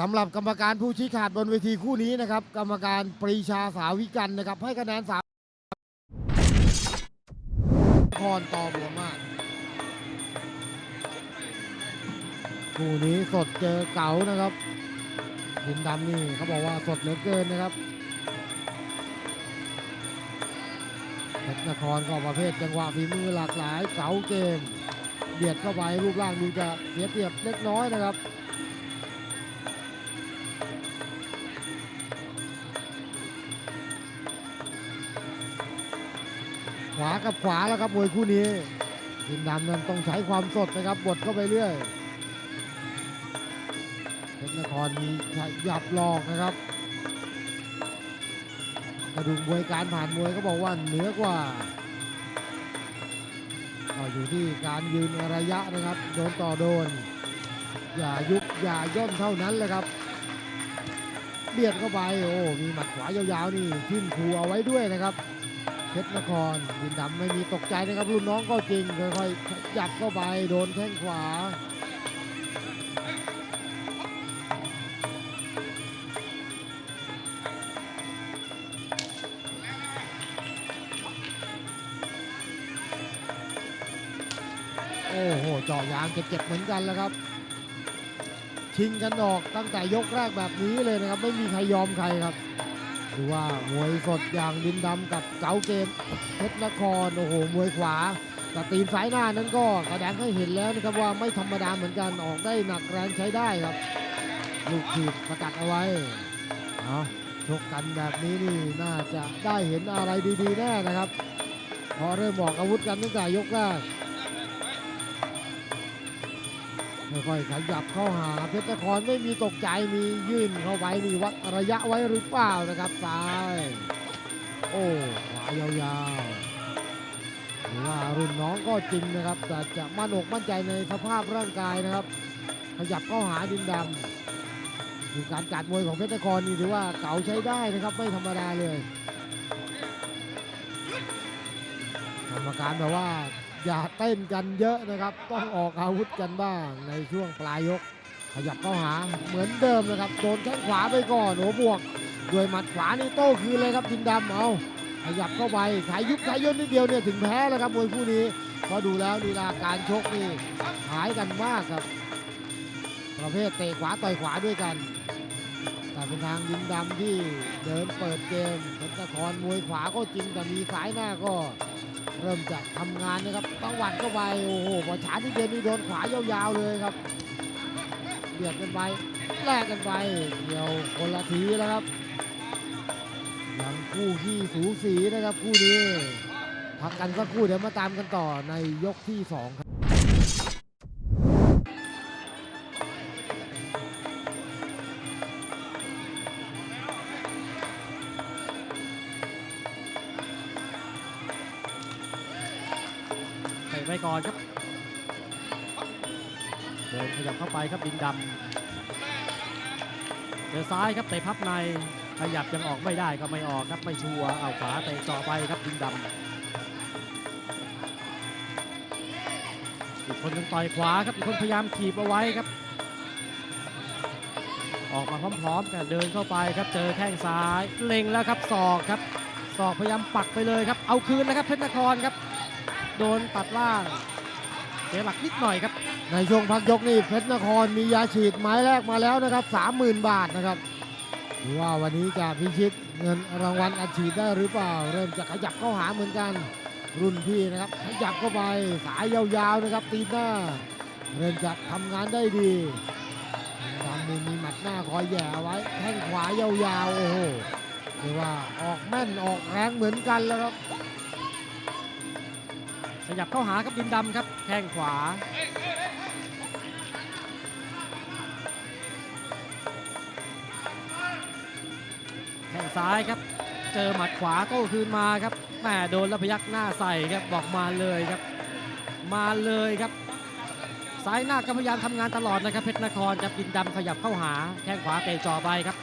สำหรับกรรมการผู้ชี้ขาดบนเวทีคู่นี้นะครับ กรรมการปรีชาสาวิกันนะครับ ให้คะแนนสามพรต่อบัวมากคู่นี้สดเจอเก๋านะครับดินดำนี่เขาบอกว่าสดเหลือเกินนะครับเพชรนครก็ประเภทจังหวะฝีมือหลากหลายเก๋าเกม เบียดเข้าไปรูปร่างดูจะเสียเปรียบเล็กน้อยนะครับ วากับขวาแล้วครับมวยคู่นี้ดินดำนั้นต้องใช้ความสดนะครับบดเข้าไปเรื่อยเพชรนครมีขยับหลอกนะครับกระดูกมวยการผ่านมวยก็บอกว่าเหนือกว่าก็อยู่ที่การยืนระยะนะครับ โดนต่อโดน อย่ายุบอย่าย่นเท่านั้นเลยครับเบียดเข้าไปโอ้มีหมัดขวายาวๆนี่ทิ่มคูเอาไว้ด้วยนะครับ เพชรนครดินดำไม่มีตกใจนะครับรุ่นน้องก็จริงค่อยๆขยับเข้าไปโดนแข้งขวาโอ้โหเจาะยางเจ็บๆเหมือนกันแล้วครับ ชิงกันออกตั้งแต่ยกแรกแบบนี้เลยนะครับ ไม่มีใครยอมใครครับ ดูว่ามวยสดอย่างดินดำกับเก๋าเกมเพชรนครโอ้โหมวยขวาแต่ตีนซ้ายหน้านั้นก็แสดงให้เห็นแล้วนะครับว่าไม่ธรรมดาเหมือนกันออกได้หนักแรงใช้ได้ครับ ลูกถีบสกัดเอาไว้เอาชกกันแบบนี้นี่น่าจะได้เห็นอะไรดีๆแน่นะครับ พอเริ่มออกอาวุธกันตั้งแต่ยกแรก ค่อยๆขยับเข้าหาเพชรนครไม่มีตกใจมียื่นเข้าไปนี่วัดระยะไว้หรือเปล่านะครับซ้าย โอ้ขวายาวๆหรือว่ารุ่นน้องก็จริงนะครับ แต่จะมั่นอกมั่นใจในสภาพร่างกายนะครับ ขยับเข้าหาดินดำคือการกัดมวยของเพชรนครนี่ถือว่าเก๋าใช้ได้นะครับไม่ธรรมดาเลยกรรมการบอกว่า อย่าเต้นกันเยอะนะครับ ต้องออกอาวุธกันบ้างในช่วงปลายยก ขยับเข้าหาเหมือนเดิมนะครับ โดนแข้งขวาไปก่อนโอ้บวกด้วยหมัดขวานี่โต้คืนเลยครับดินดำเอาขยับเข้าไปขายยุบขายย่นนิดเดียวเนี่ยถึงแพ้แล้วครับมวยคู่นี้พราะดูแล้วลีลาการชกนี่หายกันมากครับ ประเภทเตะขวาต่อยขวาด้วยกัน แต่เป็นทางดินดำที่เดินเปิดเกมเพชรนครมวยขวาก็จริงแต่มีสายหน้าก็ เริ่มจะทำงานนะครับต้องหวัดเข้าไปโอ้โหพอช้าที่เดินนี่โดนขวายาวๆเลยครับเบียดกันไปแลกกันไปเดี่ยวคนละทีแล้วครับยังคู่ขี้สูสีนะครับคู่นี้พักกันสักครู่เดี๋ยวมาตามกันต่อในยกที่สองครับ ไปก่อนครับเดินขยับเข้าไปครับดินดำเจอซ้ายครับเตะพับในขยับยังออกไม่ได้ก็ไม่ออกครับไม่ชัวร์เอาขวาเตะจ่อไปครับดินดำอีกคนนึงต่อยขวาครับอีกคนพยายามถีบเอาไว้ครับ ออกมาพร้อมๆกันเดินเข้าไปครับเจอแข้งซ้ายเล็งแล้วครับศอกครับศอกพยายามปักไปเลยครับเอาคืนแล้วครับเพชรนครครับ โดนตัดล่างเสียหลักนิดหน่อยครับ ในช่วงพักยกนี่เพชรนครมียาฉีดไม้แรกมาแล้วนะครับ 30,000 บาทนะครับดูว่าวันนี้จะพิชิตเงินรางวัลอัดฉีดได้หรือเปล่า เริ่มจะขยับเข้าหาเหมือนกัน รุ่นพี่นะครับขยับเข้าไปสายยาวๆนะครับ ตีนหน้า เริ่มจะทำงานได้ดีดำนี่มีหมัดหน้าคอยแย่ไว้แข้งขวายาวๆโอ้โหเรียกว่าออกแม่นออกแรงเหมือนกันแล้วครับ ขยับเข้าหาครับดินดำครับแข้งขวา แข้งซ้ายครับ เจอหมัดขวาโต้คืนมาครับแหมโดนแล้วพยักหน้าใส่ครับบอกมาเลยครับ มาเลยครับซ้ายหน้าก็พยายามทำงานตลอดนะครับเพชรนครครับดินดำขยับเข้าหาแข้งขวาเตะจ่อไปครับ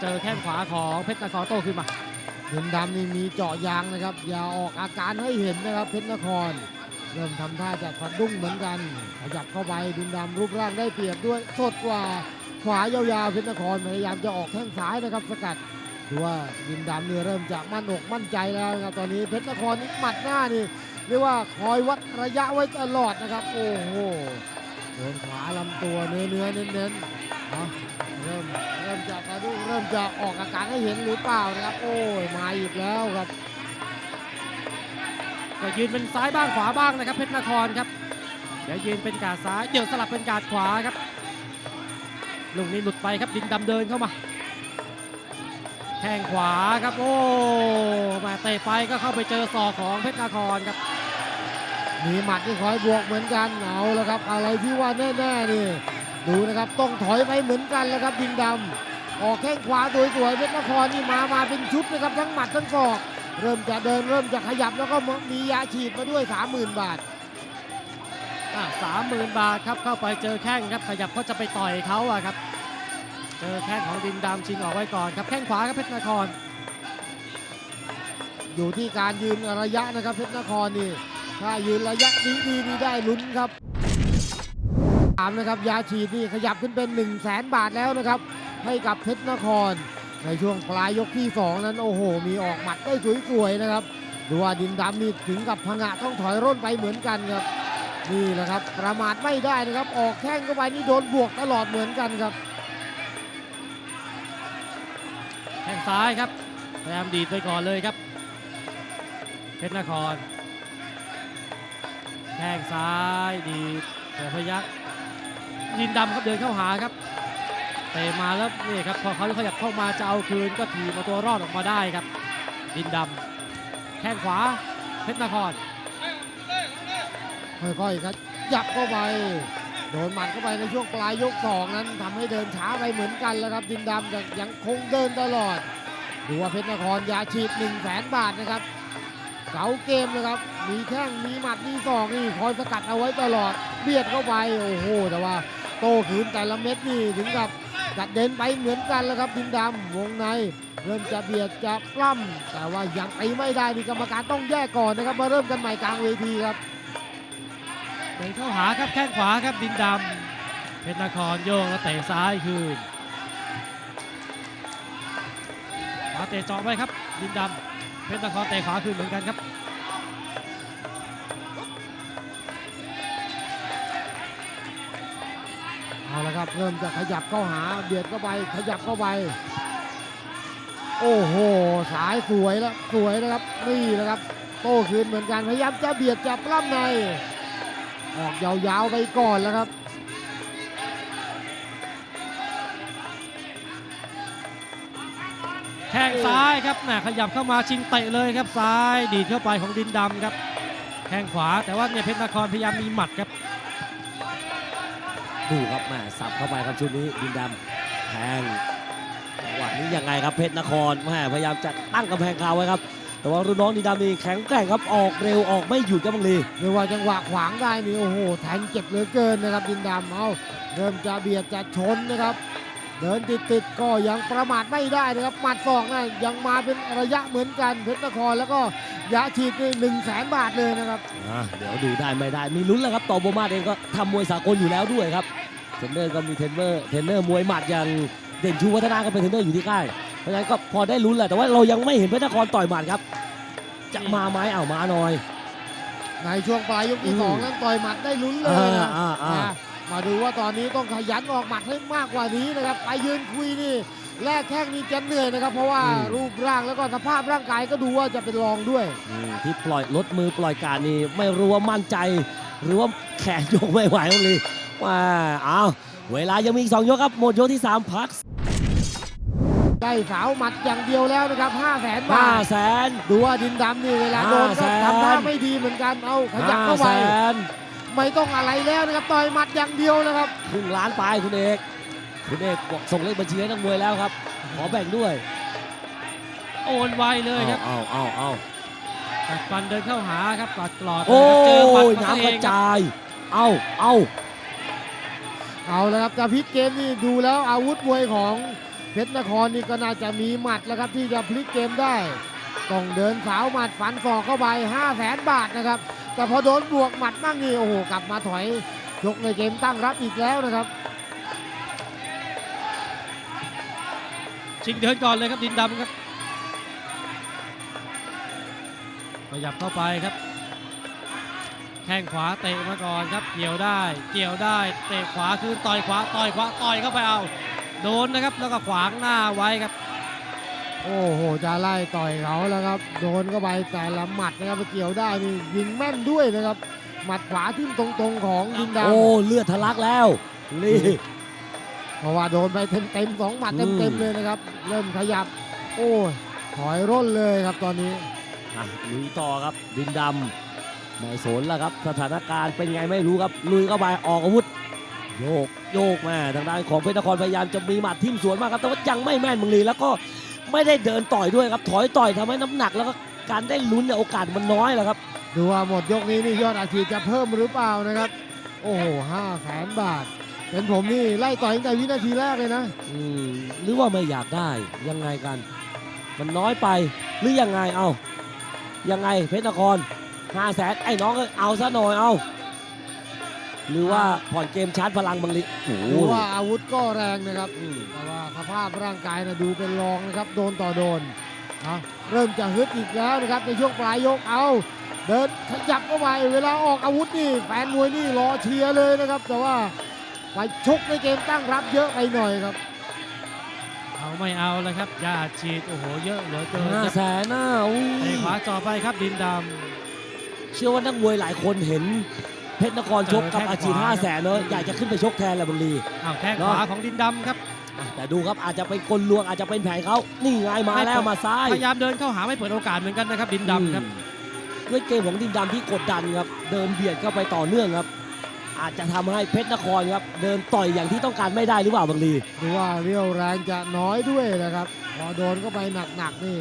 เจอแข้งขวาของเพชรนครโต้ขึ้นมา เงินดำนี่มีเจาะยางนะครับ อย่าออกอาการให้เห็นนะครับเพชรนคร เริ่มทำท่าจะสะดุ้งเหมือนกัน ขยับเข้าไปดินดำรูปร่างได้เปรียบด้วย สดกว่าขวายาวๆเพชรนครพยายามจะออกแข้งซ้ายนะครับสกัดดูว่าดินดำเนี่ยเริ่มจะมั่นอกมั่นใจแล้วนะครับตอนนี้เพชรนครนี่หมัดหน้านี่เรียกว่าคอยวัดระยะไว้ตลอดนะครับ โอ้โห โดนขวาลำตัวเนื้อเนื้อเน้นๆเอาเริ่มเริ่มจะกระดุเริ่มจะออกอาการให้เห็นหรือเปล่านะครับ โอ้ยมาอีกแล้วครับก็ยืนเป็นซ้ายบ้างขวาบ้างนะครับเพชรนครครับเดี๋ยวยืนเป็นกาดซ้ายเดี๋ยวสลับเป็นกาดขวาครับลูกนี้หลุดไปครับดินดำเดินเข้ามาแข้งขวาครับโอ้มาเตะไปก็เข้าไปเจอศอกของเพชรนครครับ มีหมัดที่คอยบวกเหมือนกันเอาแล้วครับ อะไรที่ว่าแน่ๆนี่ดูนะครับต้องถอยไปเหมือนกันแล้วครับดินดำออกแข้งขวาสวยๆเพชรนครนี่มามาเป็นชุดนะครับทั้งหมัดทั้งศอก เริ่มจะเดินเริ่มจะขยับแล้วก็มียาฉีดมาด้วย 30,000 บาทสามหมื่นบาทครับเข้าไปเจอแข้งครับขยับก็จะไปต่อยเขาอะครับ เจอแข้งของดินดำชิงออกไว้ก่อนครับแข้งขวาครับเพชรนคร อยู่ที่การยืนระยะนะครับเพชรนครนี่ ถ้ายืนระยะนี้ดีนี่ได้ลุ้นครับถามนะครับยาฉีดนี่ขยับขึ้นเป็น1 0 0 0 0แสนบาทแล้วนะครับ ให้กับเพชรนคร ในช่วงปลายยกที่ 2 นั้นโอ้โห มีออกหมัดได้สวยๆนะครับดูว่าดินดำนี่ถึงกับพงะต้องถอยร่นไปเหมือนกันครับนี่แหละครับ ประมาทไม่ได้นะครับ ออกแข้งเข้าไปนี่โดนบวกตลอดเหมือนกันครับแข้งซ้ายครับพยายามดีดไปก่อนเลยครับ เพชรนคร แข้งซ้ายดีเสือพยักดินดำครับเดินเข้าหาครับเตะมาแล้วนี่ครับพอเขาขยับเข้ามาจะเอาคืนก็ถีบเอาตัวรอดออกมาได้ครับ ดินดำแข้งขวาเพชรนครค่อยๆครับยับเข้าไปโดนหมัดเข้าไปในช่วงปลายยกสองนั้นทำให้เดินช้าไปเหมือนกันแล้วครับดินดำแต่ยังคงเดินตลอดดูว่าเพชรนครยาฉีด1 0 0 0 0แสนบาทนะครับ เก๋าเกมนะครับ มีแข้งมีหมัดมีศอกนี่คอยสกัดเอาไว้ตลอดเบียดเข้าไปโอ้โหแต่ว่า โต้คืนแต่ละเม็ดนี่ถึงกับกัดเดินไปเหมือนกันแล้วครับดินดำวงในเริ่มจะเบียดจะปล้ำแต่ว่ายังไปไม่ได้นี่กรรมการต้องแยกก่อนนะครับ มาเริ่มกันใหม่กลางเวทีครับเดินเข้าหาครับแข้งขวาครับดินดำเพชรนครโยงแล้วเตะซ้ายคืนขวาเตะจาะไว้ครับดินดำ เพชรนครเตะขวาคืนเหมือนกันครับเอาละครับเริ่มจะขยับเข้าหาเบียดเข้าไปขยับเข้าไปโอ้โห สายสวยแล้วสวยนะครับนี่นะครับ โต้คืนเหมือนกันพยายามจะเบียดจะปล้ำใน ออกยาวๆไปก่อนแล้วครับ ข้งซ้ายครับแหมขยับเข้ามาชิงเตะเลยครับซ้ายดีดเข้าไปของดินดำครับแข้งขวาแต่ว่าเนี่ยเพชรนครพยายามมีหมัดครับดูครับแม่สับเข้าไปครับชุดนี้ดินดำแทงจังหวะนี้ยังไงครับเพชรนครแม่พยายามจะตั้งกำแพงคาไว้ครับ แต่ว่ารุ่นน้องดินดำนี่แข็งแกร่งครับออกเร็วออกไม่หยุดครับบังลีไม่ว่าจังหวะขวางได้นี่โอ้โหแทงเจ็บเหลือเกินนะครับดินดำเอาเริ่มจะเบียดจะชนนะครับ เดินติดติดๆก็ยังประมาทไม่ได้นะครับหมัดศอกนะยังมาเป็นระยะเหมือนกันเพชรนครแล้วก็ยาฉีดนี่หนึ่งแสนบาทเลยนะครับอะเดี๋ยวดูได้ไม่ได้มีลุ้นแล้วครับต่อโบมาเองก็ทำมวยสากลอยู่แล้วด้วยครับเทรนเนอร์ก็มีเทรนเนอร์เทรนเนอร์มวยหมัดอย่างเด่นชูวัฒนาก็เป็นเทรนเนอร์อยู่ที่ค่ายเพราะฉะนั้นก็พอได้ลุ้นแหละแต่ว่าเรายังไม่เห็นเพชรนครต่อยหมัดครับ จะมาไหมเอามาหน่อย ในช่วงปลายยกที่อืมสองนั้นต่อยหมัดได้ลุ้นเลยนะอ่าอ่าอ่านะ มาดูว่าตอนนี้ต้องขยันออกหมัดให้มากกว่านี้นะครับ ไปยืนคุยนี่แลกแข้งนี่จะเหนื่อยนะครับ เพราะว่ารูปร่างแล้วก็สภาพร่างกายก็ดูว่าจะเป็นรองด้วยอืมที่ปล่อยลดมือปล่อยการนี่ไม่รู้ว่ามั่นใจ หรือว่าแขนยกไม่ไหวบ้างเลยว่าเอาเวลายังมีอีกสองยกครับหมดยกที่สามพักได้สาวหมัดอย่างเดียวแล้วนะครับ5 0 0แสนห้าบาทแสนดูว่าดินดำนี่เวลาโดนห้าแสก็นทำท่าไม่ดีเหมือนกันเอาขยับห้าเข้าแสไปน ไม่ต้องอะไรแล้วนะครับต่อยหมัดอย่างเดียวนะครับครึ่งล้านไปคุณเอกคุณเอกบอกส่งเลขบัญชีให้นักมวยแล้วครับ ขอแบ่งด้วย โอนไวเลยครับเอาเอาเอากัดฟันเดินเข้าหาครับกอดกลอดโอ้เจอหมัดยของตัวน้ำกเอระงครับจาย เอาเอาเอาแล้วครับจะพลิกเกมนี่ดูแล้วอาวุธมวยของเพชรนครนี่ก็น่าจะมีหมัดแล้วครับที่จะพลิกเกมได้ ต้องเดินสาวหมัดฟันศอกเข้าไป 5 0 0แสนบาทนะครับ แต่พอโดนบวกหมัดบ้างนี่โอ้โหกลับมาถอยยกในเกมตั้งรับอีกแล้วนะครับชิงเดินก่อนเลยครับดินดำครับขยับเข้าไปครับ แข้งขวาเตะมาก่อนครับ เกี่ยวได้ เกี่ยวได้เตะขวาคืนต่อยขวาต่อยขวาต่อยเข้าไปเอา โดนนะครับแล้วก็ขวางหน้าไว้ครับ โอ้โหจะไล่ต่อยเขาแล้วครับ โดนเข้าไปแต่ละหมัดนะครับไปเกี่ยวได้นี่ยิงแม่นด้วยนะครับ หมัดขวาทิ่มตรงๆของดินดำโอ้เลือดทะลักแล้วนี่เพราะว่าโดนไปเต็มๆสองหมัดอืมเต็มๆเลยนะครับ เริ่มขยับ โอ้ยถอยร่นเลยครับตอนนี้อะลุยต่อครับดินดำไม่สนแล้วครับ สถานการณ์เป็นไงไม่รู้ครับลุยเข้าไปออกอาวุธโยกโยกมาทางด้านของเพชรนครพยายามจะมีหมัดทิ่มสวนมากครับแต่ว่ายังไม่แม่นมึงลีแล้วก็ ไม่ได้เดินต่อยด้วยครับ ถอยต่อยทำให้น้ำหนักแล้วก็การได้ลุ้นเนี่ยโอกาสมันน้อยแหละครับ ดูว่าหมดยกนี้นี่ยอดอาชีพจะเพิ่มหรือเปล่านะครับ โอ้โหห้าแสนบาท เป็นผมนี่ไล่ต่อยตั้งแต่วินาทีแรกเลยนะอืมหรือว่าไม่อยากได้ยังไงกัน มันน้อยไปหรือยังไงเอายังไงเพชรนครห้าแสนไอ้น้องก็เอาซะหน่อยเอา หรือว่าผ่อนเกมชาร์จพลังบางลิโอ้โหดูว่าอาวุธก็แรงนะครับ อืมแต่ว่าสภาพร่างกายนะดูเป็นรองนะครับ โดนต่อโดนเอาเริ่มจะฮึดอีกแล้วนะครับ ในช่วงปลายยกเอา เดินขยับเข้าไปเวลาออกอาวุธนี่แฟนมวยนี่รอเชียร์เลยนะครับ แต่ว่าไปชกในเกมตั้งรับเยอะไปหน่อยครับ เอาไม่เอาเลยครับยาฉีดโอ้โหเยอะเหลือเกินห้าครับแสนน่าอุ้ยเตะขวาจ่อไปครับดินดเชื่อว่านักมวยหลายคนเห็น เพชรนครชกกับเจอแข้งอาชีพขวาห้าแสนเนอะอยากจะขึ้นไปชกแทนแหละบางลีำอ้าวแข้งเนอะขวาของดินดำครับอะแต่ดูครับอาจจะเป็นกลลวงอาจจะเป็นแผนเขานี่ไงมาไม่แล้วเปิดมาซ้ายพยายามเดินเข้าหาไม่เปิดโอกาสเหมือนกันนะครับดินดำครับอืมด้วยเกมของดินดำที่กดดันครับเดินเบียดเข้าไปต่อเนื่องครับ อาจจะทำให้เพชรนครครับเดินต่อยอย่างที่ต้องการไม่ได้หรือเปล่าบางลีดูว่าเรี่ยวแรงจะน้อยด้วยนะครับพอโดนเข้าไปหนักๆนี่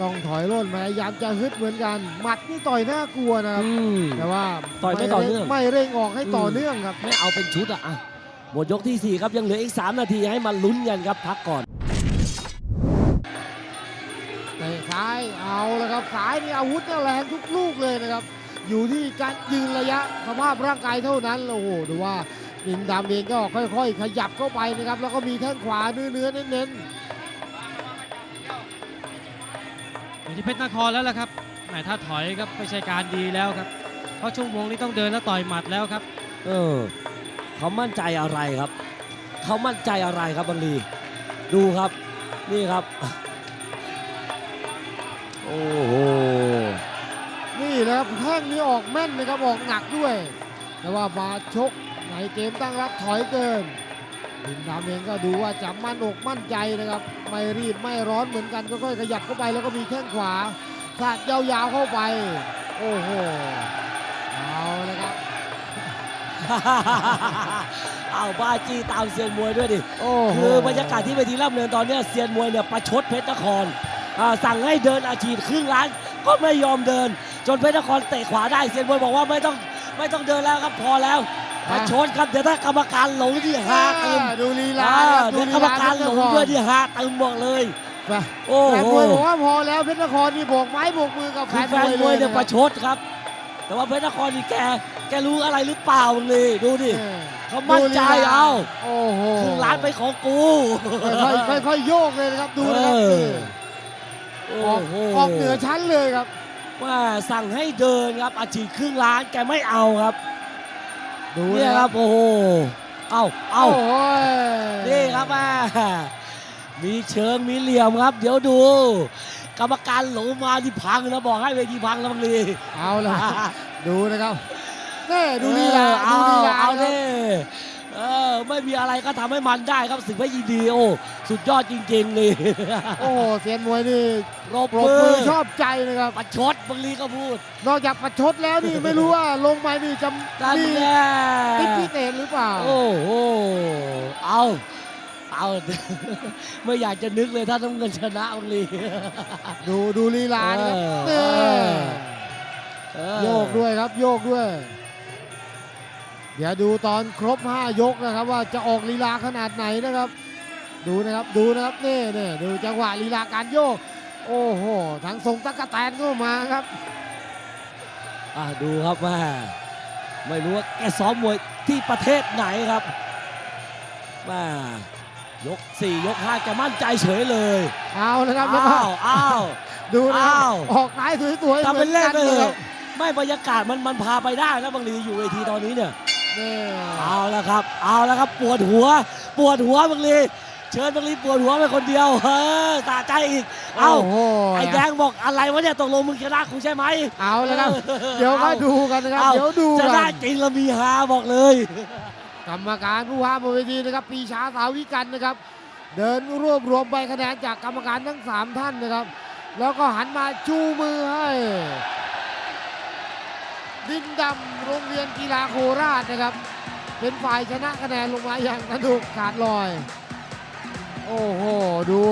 ต้องถอยร่นพยายามจะฮึดเหมือนกัน หมัดนี่ต่อยน่ากลัวนะครับอืมแต่ว่าต่อยไม่ต่อเนื่องไม่เร่งออกให้ต่ออมเนื่องครับ ไม่เอาเป็นชุดอะอะหมดยกที่ 4 ครับยังเหลืออีก 3 นาทีให้มาลุ้นกันครับพักก่อนเตะซ้ายเอาแล้วครับซ้ายนี่อาวุธเนี่ยแรงทุกลูกเลยนะครับ อยู่ที่การยืนระยะสภาพร่างกายเท่านั้นโอ้โหดูว่าดินดำเองก็ค่อย ๆ ขยับเข้าไปนะครับ แล้วก็มีแข้งขวาเนื้อๆเน้น อยู่ที่เพชรนครแล้วล่ะครับแหมถ้าถอยครับไม่ใช่การดีแล้วครับ เพราะชั่วโมงนี้ต้องเดินแล้วต่อยหมัดแล้วครับ เออเขามั่นใจอะไรครับ เขามั่นใจอะไรครับบางลีดูครับนี่ครับ โอ้โหๆนี่นะครับแข้งนี้ออกแม่นนะครับออกหนักด้วย แต่ว่ามาชกในเกมตั้งรับถอยเกิน ดินดำเองก็ดูว่าจะมั่นอกมั่นใจนะครับ ไม่รีบไม่ร้อนเหมือนกันก็ค่อยๆขยับเข้าไปแล้วก็มีแข้งขวาสาดยาวๆเข้าไป โอ้โหเอาเลยครับเอาบ้าจี้ตามเซียนมวยด้วยดิโอ้โหคือบรรยากาศที่เวทีร่ำเนินตอนเนี้ยเซียนมวยเนี่ยประชดเพชรนครอ่าสั่งให้เดินอาชีพครึ่งล้านก็ไม่ยอมเดิน จนเพชรนครเตะขวาได้เซียนมวยบอกว่าไม่ต้องไม่ต้องเดินแล้วครับพอแล้ว ประชดครับเดี๋ยวถ้ากรรมการหลงที่หาเติมดูลีลาอ่าครับดูเดี๋ยวลีกรรมลาการหลงด้วยที่หาเติมบอกเลยแฟนโอ้แฟนโหมวยบอกว่าพอแล้วเพชรนครนี่โบกไม้โบกมือกับแฟคือนแฟนมมววยยเลเนี่ยยนะประชดครับ แต่ว่าเพชรนครนี่แกแกรู้อะไรหรือเปล่าเลยดูดิเออเขามั่นใจดูลีลเอาโอ้โหครึ่งล้านไปนของกูค่อยๆค่อยๆโยกเลยนะครับดูนะครับเออนี่โอ้ออกโหออกเหนือชั้นเลยครับว่าสั่งให้เดินครับอาชีพครึ่งล้านแกไม่เอาครับ ดูเนี่ยนะคครัรับบโอ้โหเอาโอ้เอาโหนี่ครับแม่มีเชิงมีเหลี่ยมครับ เดี๋ยวดู กรรมการหลงมาที่พังนะบอกให้เวทีพังแล้วบางลีเอาละดูนะครับแน่ดูลีลาเออดูเอาลีลาเอาครัเน่บ เออไม่มีอะไรก็ทำให้มันได้ครับสึกพระยินดีโอ้สุดยอดจริงๆนี่โอ้โหเซียนมวยนี่รบปรบมืมืออชอบใจนะครับประชดบางลีก็พูด นอกจากประชดแล้วนี่ไม่รู้ว่าลงมานี่จะนั่นมีแน่ติ๊กพิเศษหรือเปล่า โอ้โหเอาเอาไม่อยากจะนึกเลยถ้าน้ำเงินชนะบางลีดูดูลีลานะครับเอนี่อเออโยกด้วยครับโยกด้วย เดี๋ยวดูตอนครบ 5 ยกนะครับ ว่าจะออกลีลาขนาดไหนนะครับ ดูนะครับดูนะครับนี่นี่ดูจังหวะลีลาการโยก โอ้โหทั้งทรงตะกะแตนก็มาครับอะดูครับว่าไม่รู้ว่าแกซ้อมมวยที่ประเทศไหนครับว่ายก 4 ยก5แกมั่นใจเฉยเลยเอาเลยครับแล้วก็อ้าวอ้าวดูนะครับอ้าวออกซ้ายสวยๆทำเป็นเล่นไปหเลมือกัยไม่บรรยากาศมันมันพาไปได้นะบางทีอยู่เวทีตอนนี้เนี่ยนี่ เอาแล้วครับ เอาแล้วครับปวดหัว ปวดหัวบางลีเชิญบางลีปวดหัวไปคนเดียวเฮ้ยสะใจอีก เอาโโหไอ้แดงบอกอะไรวะเนี่ยตกลงมึงชนะกูใช่ไหมเอาแล้วครับ เดี๋ยวก็ดูกันนะครับอาเดี๋ยวดูจะกัได้นจริงแล้วมีฮาบอกเลย กรรมการผู้ว่าบนเวทีนะครับ ปีชาสาวิกันนะครับ เดินรวบรวมใบคะแนนจากกรรมการทั้ง 3 ท่านนะครับ แล้วก็หันมาชูมือให้ ดินดำโรงเรียนกีฬาโคราชนะครับ เป็นฝ่ายชนะคะแนนลงมาอย่างสนุกขาดลอย โอ้โห ดู